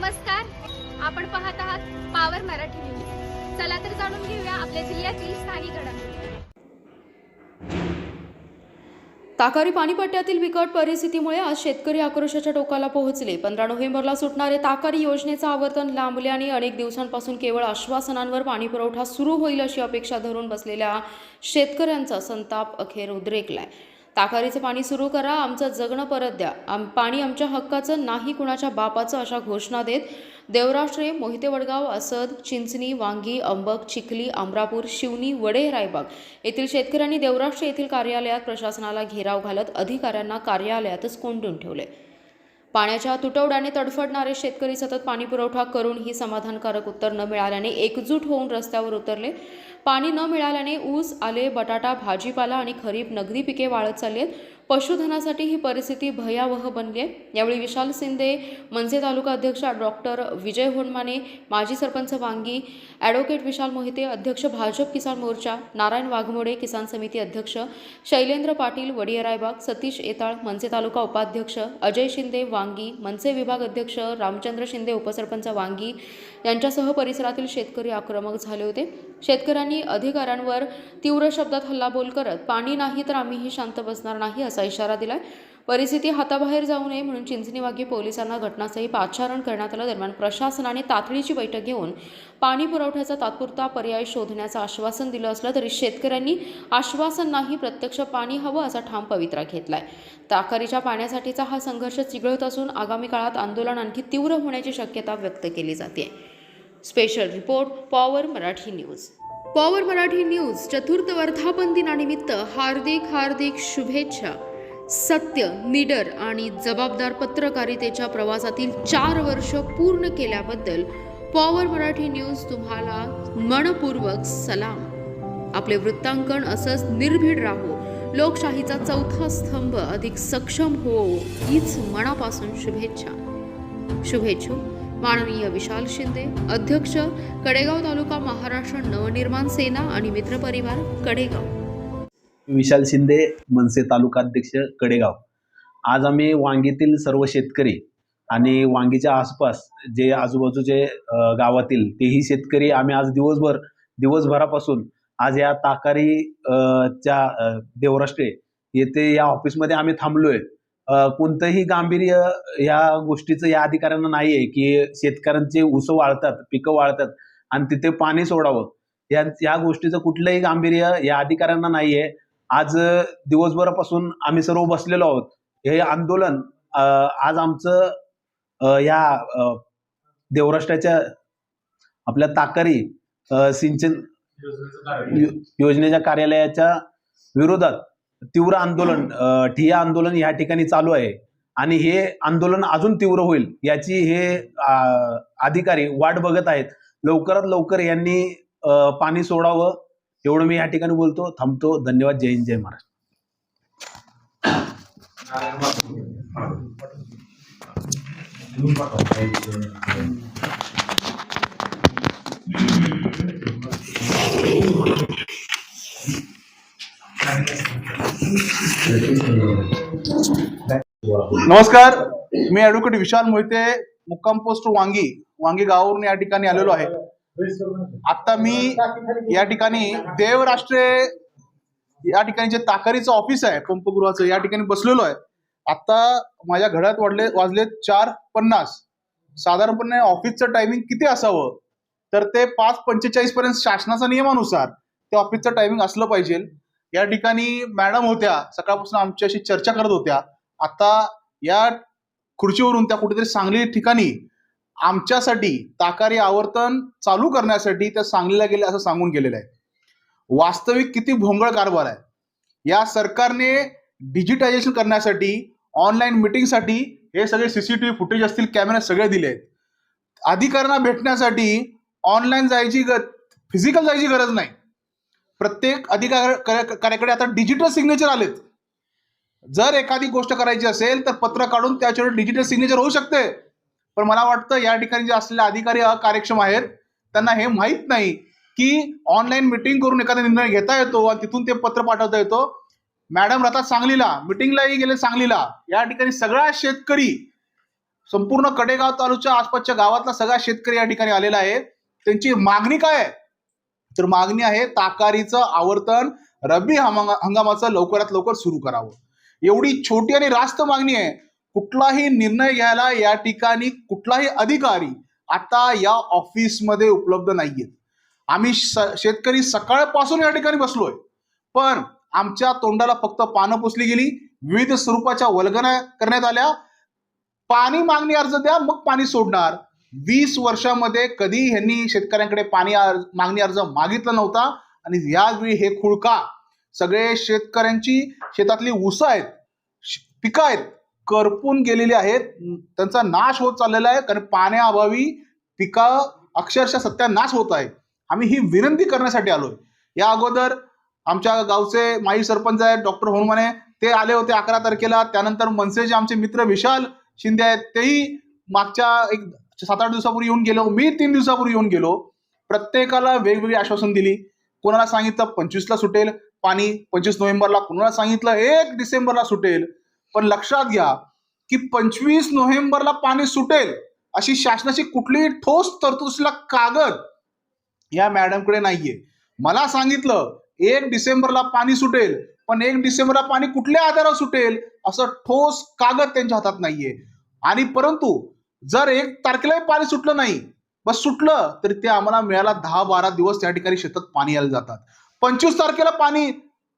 नमस्कार. आपण पाहत आहात पावर मराठी न्यूज चला तर जाणून घेऊया आपल्या जिल्ह्यातील स्थानिक घडामोडी. ताकारी पाणीपट्ट्यातील बिकट परिस्थितीमुळे आज शेतकरी आक्रोशाच्या टोकाला पोहोचले. पंधरा नोव्हेंबरला सुटणारे ताकारी योजनेचं आवर्तन लांबले आणि अनेक दिवसांपासून केवळ आश्वासनांवर पाणीपुरवठा सुरू होईल अशी अपेक्षा धरून बसलेल्या शेतकऱ्यांचा संताप अखेर उद्रेकलाय. ताकारीचे पाणी सुरू करा आमचं जगणं परत द्या. आम पाणी आमच्या हक्काचं नाही कुणाच्या बापाचं अशा घोषणा देत. देवराष्ट्रे मोहिते वडगाव असद चिंचणी वांगी अंबक चिखली अमरापूर शिवनी वडे रायबाग येथील शेतकऱ्यांनी देवराष्ट्र येथील कार्यालयात प्रशासनाला घेराव घालत अधिकाऱ्यांना कार्यालयातच कोंडून ठेवले. पाण्याच्या तुटवड्याने तडफडणारे शेतकरी सतत पाणी पुरवठा करूनही समाधानकारक उत्तर न मिळाल्याने एकजूट होऊन रस्त्यावर उतरले. पाणी न मिळाल्याने ऊस आले बटाटा भाजीपाला आणि खरीप नगदी पिके वाळत चालली आहेत. पशुधनासाठी ही परिस्थिती भयावह बनली आहे यावेळी विशाल शिंदे मनसे तालुका अध्यक्ष डॉक्टर विजय होंडमाने माजी सरपंच वांगी ॲडव्होकेट विशाल मोहिते अध्यक्ष भाजप किसान मोर्चा नारायण वाघमोडे किसान समिती अध्यक्ष शैलेंद्र पाटील वडियरायबाग सतीश येताळ मनसे तालुका उपाध्यक्ष अजय शिंदे वांगी मनसे विभाग अध्यक्ष रामचंद्र शिंदे उपसरपंच वांगी यांच्यासह परिसरातील शेतकरी आक्रमक झाले होते. शेतकऱ्यांनी अधिकाऱ्यांवर तीव्र शब्दात हल्लाबोल करत पाणी नाही तर आम्हीही शांत बसणार नाही असा इशारा दिलाय. परिस्थिती हाताबाहेर जाऊ नये म्हणून चिंचणीवागी पोलिसांना घटनास्थळी पाचारण करण्यात आलं. दरम्यान प्रशासनाने तातडीची बैठक घेऊन पाणी पुरवठ्याचा तात्पुरता पर्याय शोधण्याचं आश्वासन दिलं असलं तरी शेतकऱ्यांनी आश्वासन नाही प्रत्यक्ष पाणी हवं असा ठाम पवित्रा घेतलाय. ताकारीच्या पाण्यासाठीचा हा संघर्ष चिघळत असून आगामी काळात आंदोलन आणखी तीव्र होण्याची शक्यता व्यक्त केली जाते special report Power Marathi news. Power Marathi news चतुर्थ वर्धापन दिनानिमित्त हार्दिक हार्दिक शुभेच्छा. सत्य निडर आणि जबाबदार पत्रकारितेच्या प्रवासातील चार वर्ष पूर्ण केल्याबद्दल पॉवर मराठी न्यूज तुम्हाला मनपूर्वक सलाम. आपले वृत्तांकन असंच निर्भीड राहो. लोकशाहीचा चौथा स्तंभ अधिक सक्षम हो हीच मनापासून शुभेच्छा. शुभेच्छू. माननीय विशाल शिंदे अध्यक्ष कडेगाव तालुका महाराष्ट्र नवनिर्माण सेना आणि मित्रपरिवार कडेगाव. विशाल शिंदे मनसे तालुका अध्यक्ष कडेगाव. आज आम्ही वांगीतील सर्व शेतकरी आणि वांगीच्या आसपास जे आजूबाजूचे गावातील तेही शेतकरी आम्ही आज दिवसभर दिवसभरापासून आज या ताकारी च्या देवराष्ट्रे येथे या ऑफिसमध्ये आम्ही थांबलोय. कोणतंही गांभीर्य या गोष्टीचं या अधिकाऱ्यांना नाही आहे की शेतकऱ्यांचे ऊस वाळतात पिकं वाळतात आणि तिथे पाणी सोडावं. या या गोष्टीचं कुठलंही गांभीर्य या अधिकाऱ्यांना नाही आहे आज दिवसभरापासून आम्ही सर्व बसलेलो आहोत. हे आंदोलन आज आमचं या देवराष्ट्राच्या आपल्या ताकारी सिंचन योजनेच्या कार्यालयाच्या विरोधात तीव्र आंदोलन ठिय्या आंदोलन या ठिकाणी चालू आहे. आणि हे आंदोलन अजून तीव्र होईल याची हे अधिकारी वाट बघत आहेत. लवकरात लवकर यांनी पाणी सोडावं एवढं मी या ठिकाणी बोलतो. थांबतो. धन्यवाद. जय हिंद जय महाराष्ट्र. नमस्कार मी ऍडव्होकेट विशाल मोहिते मुक्काम पोस्ट वांगी वांगी गावावरून या ठिकाणी आलेलो आहे. आता मी या ठिकाणी देवराष्ट्रे या ठिकाणी जे ताकारीचं ऑफिस आहे पंपगृहाचं या ठिकाणी बसलेलो आहे. आता माझ्या घड्यात वाढले वाजले चार पन्नास. साधारणपणे ऑफिसचं टायमिंग किती असावं? तर ते पाच पंचेचाळीस पर्यंत शासनाच्या नियमानुसार ते ऑफिसचं टायमिंग असलं पाहिजे. या ठिकाणी मॅडम होत्या सकाळपासून आमच्याशी चर्चा करत होत्या. आता या खुर्चीवरून त्या कुठेतरी सांगली ठिकाणी आमच्यासाठी ताकारी आवर्तन चालू करण्यासाठी त्या सांगलीला गेले असं सांगून गेलेलं आहे. वास्तविक किती भोंगळ कारभार आहे. या सरकारने डिजिटायझेशन करण्यासाठी ऑनलाईन मिटिंगसाठी हे सगळे सीसीटीव्ही फुटेज असतील कॅमेरे सगळे दिले आहेत. अधिकाऱ्यांना भेटण्यासाठी ऑनलाईन जायची ग फिजिकल जायची गरज नाही. प्रत्येक अधिकार कार्याकडे आता डिजिटल सिग्नेचर आलेत. जर एखादी गोष्ट करायची असेल तर पत्र काढून त्याच्यावर डिजिटल सिग्नेचर होऊ शकते. पण मला वाटतं या ठिकाणी जे असलेले अधिकारी अकार्यक्षम आहेत त्यांना हे माहीत नाही की ऑनलाईन मिटिंग करून एखादा निर्णय घेता येतो आणि तिथून ते पत्र पाठवता येतो. मॅडम राहतात सांगलीला मिटिंगलाही गेले सांगलीला. या ठिकाणी सगळा शेतकरी संपूर्ण कडेगाव तालुक्याच्या आसपासच्या गावातला सगळा शेतकरी या ठिकाणी आलेला आहे. त्यांची मागणी काय आहे? तर मागणी आहे ताकारीचं आवर्तन रब्बी हंगामाचं लवकरात लवकर सुरू करावं. एवढी छोटी आणि रास्त मागणी आहे. कुठलाही निर्णय घ्यायला या ठिकाणी कुठलाही अधिकारी आता या ऑफिसमध्ये उपलब्ध नाहीयेत. आम्ही शेतकरी सकाळपासून या ठिकाणी बसलोय. पण आमच्या तोंडाला फक्त पानं पुसली गेली. विविध स्वरूपाच्या वल्गना करण्यात आल्या. पाणी मागणी अर्ज द्या मग पाणी सोडणार. वीस वर्षामध्ये कधी ह्यांनी शेतकऱ्यांकडे पाणी अर्ज मागणी अर्ज मागितला नव्हता. आणि यावेळी हे खुळका सगळे शेतकऱ्यांची शेतातली ऊस आहेत पिकं आहेत करपून गेलेली आहेत. त्यांचा नाश होत चाललेला आहे. कारण पाण्याअभावी पिकं अक्षरशः सत्यानाश होत आहे आम्ही ही विनंती करण्यासाठी आलोय. या अगोदर आमच्या गावचे माई सरपंच आहेत डॉक्टर होनमाने ते आले होते अकरा तारखेला. त्यानंतर मनसेचे आमचे मित्र विशाल शिंदे आहेत तेही मागच्या एक सात आठ दिवसापूर्वी येऊन गेलो. मी तीन दिवसापूर्वी येऊन गेलो. प्रत्येकाला वेगवेगळी आश्वासन दिली. कोणाला सांगितलं? पंचवीसला सुटेल. पाणी पंचवीस नोव्हेंबरला कुणाला सांगितलं? एक डिसेंबरला सुटेल. पण लक्षात घ्या की पंचवीस नोव्हेंबरला पाणी सुटेल अशी शासनाची कुठलीही ठोस तरतुदीला कागद या मॅडमकडे नाहीये. मला सांगितलं एक डिसेंबरला पाणी सुटेल पण एक डिसेंबरला पाणी कुठल्या आधारावर सुटेल असं ठोस कागद त्यांच्या हातात नाहीये. आणि परंतु जर एक तारखेलाही पाणी सुटलं नाही बस सुटलं तरी ते आम्हाला मिळायला दहा बारा दिवस त्या ठिकाणी शेतात पाणी यायला जातात. पंचवीस तारखेला पाणी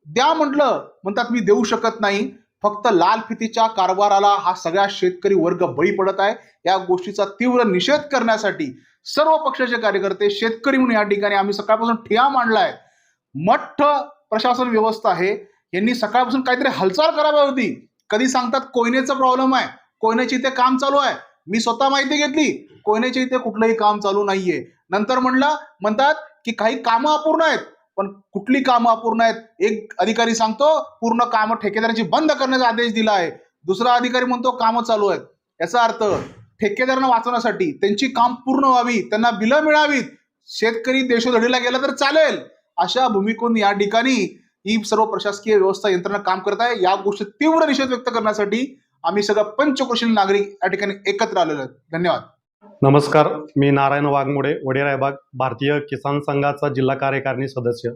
द्या म्हटलं म्हणतात मी देऊ शकत नाही. फक्त लाल फितीच्या कारभाराला हा सगळा शेतकरी वर्ग बळी पडत आहे. या गोष्टीचा तीव्र निषेध करण्यासाठी सर्व पक्षाचे कार्यकर्ते शेतकरी म्हणून या ठिकाणी आम्ही सकाळपासून ठिया मांडलाय. मठ्ठ प्रशासन व्यवस्था आहे. यांनी सकाळपासून काहीतरी हालचाल करावी होती. कधी सांगतात कोयनेचा प्रॉब्लेम आहे. कोयनेची इथे काम चालू आहे. मी स्वतः माहिती घेतली. कोयनेच्या इथे कुठलंही काम चालू नाहीये. नंतर म्हणलं म्हणतात की काही कामं अपूर्ण आहेत. पण कुठली कामं अपूर्ण आहेत? एक अधिकारी सांगतो पूर्ण कामं ठेकेदारांची बंद करण्याचा आदेश दिला आहे दुसरा अधिकारी म्हणतो कामं चालू आहेत. याचा अर्थ ठेकेदारांना वाचवण्यासाठी त्यांची काम पूर्ण व्हावी त्यांना बिलं मिळावीत शेतकरी देशोधडीला गेला तर चालेल. अशा भूमिकेतून या ठिकाणी ही सर्व प्रशासकीय व्यवस्था यंत्रणा काम करत आहे. या गोष्टी तीव्र निषेध व्यक्त करण्यासाठी आम्ही सगळं पंचक्रोशील नागरिक या ठिकाणी एकत्र आलेलो आहेत. धन्यवाद. नमस्कार मी नारायण वाघमोडे वडेरायबाग भारतीय किसान संघाचा जिल्हा कार्यकारिणी सदस्य.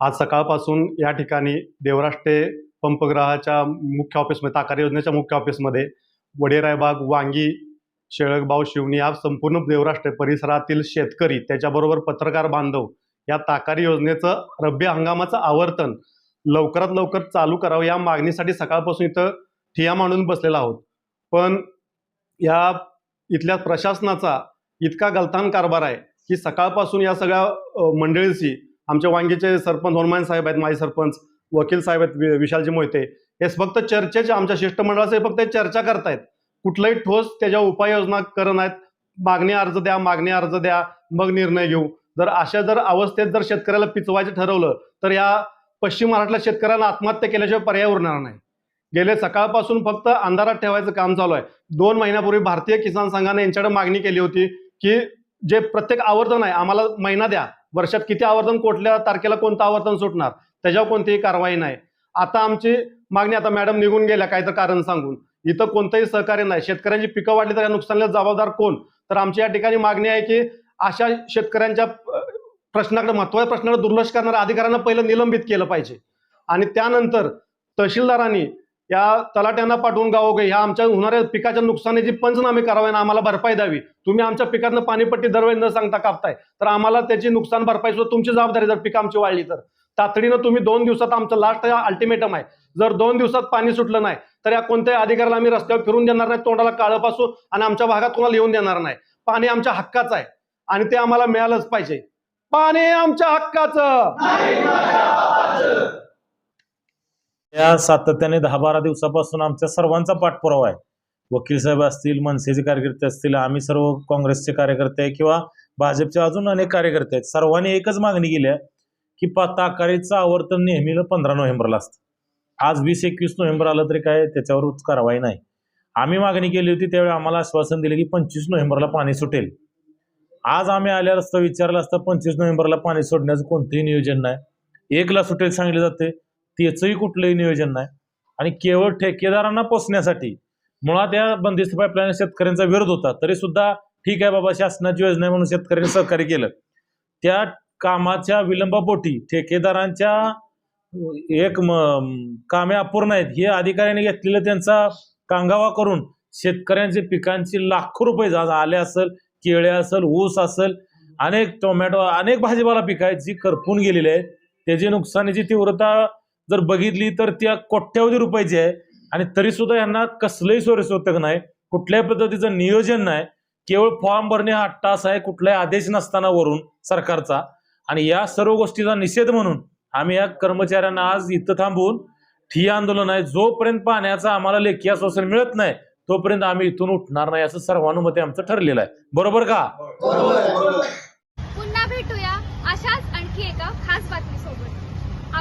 आज सकाळपासून या ठिकाणी देवराष्ट्रे पंपग्रहाच्या मुख्य ऑफिसमध्ये ताकारी योजनेच्या मुख्य ऑफिसमध्ये वडेरायबाग वांगी शेळकबाव शिवणी या संपूर्ण देवराष्ट्रे परिसरातील शेतकरी त्याच्याबरोबर पत्रकार बांधव या ताकारी योजनेचं रब्बी हंगामाचं आवर्तन लवकरात लवकर चालू करावं या मागणीसाठी सकाळपासून इथं ठिया मांडून बसलेला आहोत. पण या इथल्या प्रशासनाचा इतका गलथान कारभार आहे की सकाळपासून या सगळ्या मंडळीशी आमच्या वांगीचे सरपंच हनुमान साहेब आहेत माजी सरपंच वकील साहेब आहेत वि- विशालजी मोहिते हे फक्त चर्चेचे आमच्या शिष्टमंडळाचे फक्त चर्चा करतायत. कुठलाही ठोस त्याच्या उपाययोजना करत नाहीत. मागणी अर्ज द्या मागणी अर्ज द्या मग निर्णय घेऊ. जर अशा जर अवस्थेत जर शेतकऱ्याला पिचवायचं ठरवलं तर या पश्चिम महाराष्ट्रातल्या शेतकऱ्यांना आत्महत्या केल्याशिवाय पर्याय उरणार नाही. गेले सकाळपासून फक्त अंधारात ठेवायचं काम चालू आहे. दोन महिन्यापूर्वी भारतीय किसान संघाने यांच्याकडे मागणी केली होती की जे प्रत्येक आवर्तन आहे आम्हाला महिना द्या. वर्षात किती आवर्तन कुठल्या तारखेला कोणतं आवर्तन सुटणार त्याच्यावर कोणतीही कारवाई नाही. आता आमची मागणी आता मॅडम निघून गेल्या काय तर कारण सांगून. इथं कोणतंही सहकार्य नाही. शेतकऱ्यांची पिकं वाढली तर या नुकसानीला जबाबदार कोण? तर आमची या ठिकाणी मागणी आहे की अशा शेतकऱ्यांच्या प्रश्नाकडे महत्त्वाच्या प्रश्नाकडे दुर्लक्ष करणाऱ्या अधिकाऱ्यांना पहिलं निलंबित केलं पाहिजे. आणि त्यानंतर तहसीलदारांनी या तलाट्यांना पाठवून गावोगे हो ह्या आमच्या होणाऱ्या पिकाच्या नुकसानीची पंचनामे करावे आणि आम्हाला भरपाई द्यावी. तुम्ही आमच्या पिकातनं पाणीपट्टी दरवेळी न सांगता कापताय. तर आम्हाला त्याची नुकसान भरपाई सुद्धा तुमची जबाबदारी जर पिकं आमची वाढली तर. तातडीनं तुम्ही दोन दिवसात आमचं लास्ट अल्टिमेटम आहे. जर दोन दिवसात पाणी सुटलं नाही तर या कोणत्याही अधिकाऱ्याला आम्ही रस्त्यावर फिरून देणार नाही तोंडाला काळं पासू आणि आमच्या भागात कोणाला येऊन देणार नाही. पाणी आमच्या हक्काचं आहे आणि ते आम्हाला मिळालंच पाहिजे. पाणी आमच्या हक्काचं. या सातत्याने दहा बारा दिवसापासून आमच्या सर्वांचा पाठपुरावा आहे. वकील साहेब असतील मनसेचे कार्यकर्ते असतील आम्ही सर्व काँग्रेसचे कार्यकर्ते आहे किंवा भाजपचे अजून अनेक कार्यकर्ते आहेत. सर्वांनी एकच मागणी केली आहे की पाता आकारीचं आवर्तन नेहमीला पंधरा नोव्हेंबरला असतं. आज वीस एकवीस नोव्हेंबर आलं तरी काय त्याच्यावर कारवाई नाही. आम्ही मागणी केली होती त्यावेळी आम्हाला आश्वासन दिलं की पंचवीस नोव्हेंबरला पाणी सुटेल. आज आम्ही आल्यावर असतं विचारलं असतं पंचवीस नोव्हेंबरला पाणी सोडण्याचं कोणतंही नियोजन नाही. एकला सुटेल सांगितलं जाते त्याचंही कुठलंही नियोजन नाही. आणि केवळ ठेकेदारांना पोचण्यासाठी मुळात या बंदिस्त पाईपलाईन शेतकऱ्यांचा विरोध होता. तरी सुद्धा ठीक आहे बाबा शासनाची योजना आहे म्हणून शेतकऱ्यांनी सहकार्य केलं. त्या कामाच्या विलंबापोटी ठेकेदारांच्या एक म- कामे अपूर्ण आहेत. हे अधिकाऱ्यांनी घेतलेलं त्यांचा कांगावा करून शेतकऱ्यांचे पिकांची लाखो रुपये जा- आले असेल केळे असेल ऊस असेल अनेक टोमॅटो अनेक भाजीपाला पिकं आहेत जी करपून गेलेली आहेत त्याची नुकसानीची तीव्रता जर बघितली तर त्या कोट्यावधी रुपयाची आहे. आणि तरी सुद्धा यांना कसलंही सोयीसोतक नाही. कुठल्याही पद्धतीचं नियोजन नाही. केवळ फॉर्म भरणे हा टास आहे कुठलाही आदेश नसताना वरून सरकारचा. आणि या सर्व गोष्टीचा निषेध म्हणून आम्ही या कर्मचाऱ्यांना आज इथं थांबवून ठिय्या आंदोलन आहे. जोपर्यंत पाण्याचा आम्हाला लेखी आश्वासन मिळत नाही तोपर्यंत आम्ही इथून उठणार नाही असं सर्वानुमते आमचं ठरलेलं आहे. बरोबर का?